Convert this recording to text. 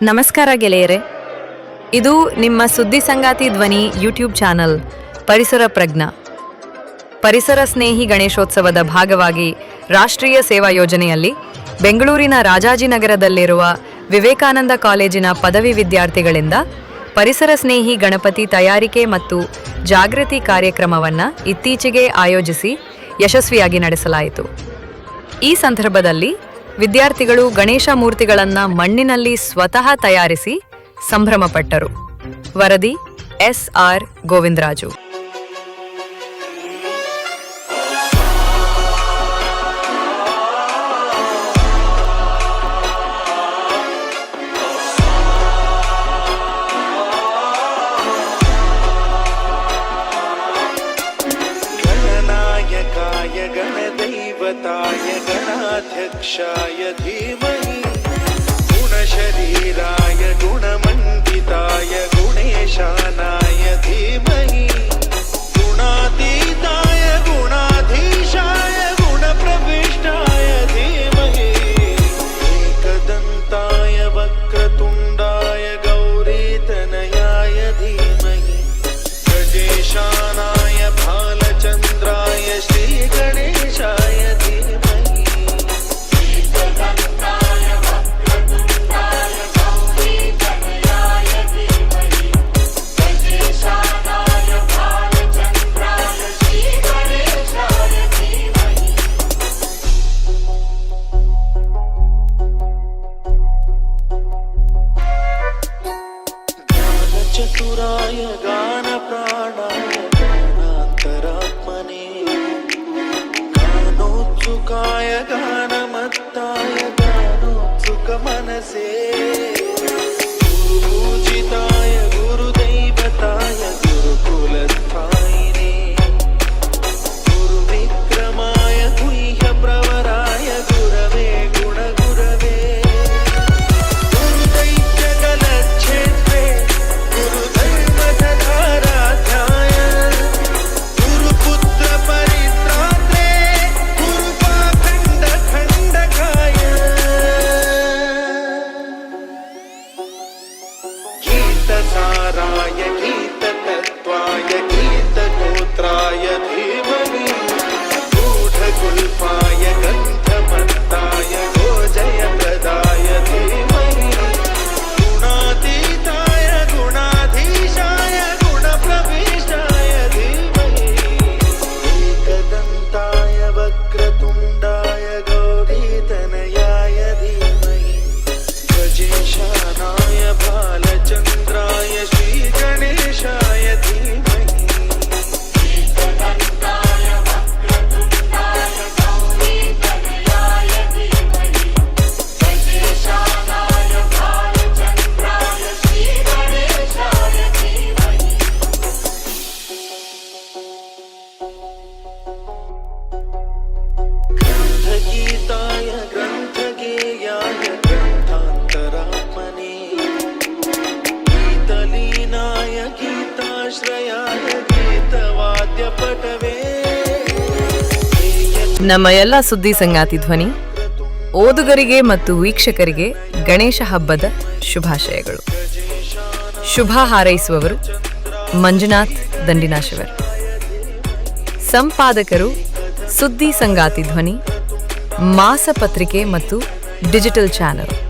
ನಮಸ್ಕಾರ ಗೆಳೆಯರೆ. ಇದು ನಿಮ್ಮ ಸುದ್ದಿ ಸಂಗಾತಿ ಧ್ವನಿ ಯೂಟ್ಯೂಬ್ ಚಾನಲ್, ಪರಿಸರ ಪ್ರಜ್ಞಾ. ಪರಿಸರ ಸ್ನೇಹಿ ಗಣೇಶೋತ್ಸವದ ಭಾಗವಾಗಿ ರಾಷ್ಟ್ರೀಯ ಸೇವಾ ಯೋಜನೆಯಲ್ಲಿ ಬೆಂಗಳೂರಿನ ರಾಜಾಜಿನಗರದಲ್ಲಿರುವ ವಿವೇಕಾನಂದ ಕಾಲೇಜಿನ ಪದವಿ ವಿದ್ಯಾರ್ಥಿಗಳಿಂದ ಪರಿಸರ ಸ್ನೇಹಿ ಗಣಪತಿ ತಯಾರಿಕೆ ಮತ್ತು ಜಾಗೃತಿ ಕಾರ್ಯಕ್ರಮವನ್ನು ಇತ್ತೀಚೆಗೆ ಆಯೋಜಿಸಿ ಯಶಸ್ವಿಯಾಗಿ ನಡೆಸಲಾಯಿತು. ಈ ಸಂದರ್ಭದಲ್ಲಿ ವಿದ್ಯಾರ್ಥಿಗಳು ಗಣೇಶ ಮೂರ್ತಿಗಳನ್ನು ಮಣ್ಣಿನಲ್ಲಿ ಸ್ವತಃ ತಯಾರಿಸಿ ಸಂಭ್ರಮಪಟ್ಟರು. ವರದಿ ಎಸ್ ಆರ್ ಗೋವಿಂದರಾಜು. गणदैवताय गणाध्यक्षाय धीमहि చతురాయ గాన ప్రాణాయ గానాంతరాత్మనే గానోత్సుకాయ గానమత్తాయ గానోత్సుక మనసే Kazanyeki ನಮ್ಮ ಎಲ್ಲ ಸುದ್ದಿ ಸಂಗಾತಿ ಧ್ವನಿ, ಓದುಗರಿಗೆ ಮತ್ತು ವೀಕ್ಷಕರಿಗೆ ಗಣೇಶ ಹಬ್ಬದ ಶುಭಾಶಯಗಳು. ಶುಭ ಹಾರೈಸುವವರು ಮಂಜುನಾಥ್ ದಂಡಿನಾಶವರ್. ಸಂಪಾದಕರು ಸುದ್ದಿ ಸಂಗಾತಿ ಧ್ವನಿ, ಮಾಸಪತ್ರಿಕೆ ಮತ್ತು ಡಿಜಿಟಲ್ ಚಾನಲ್.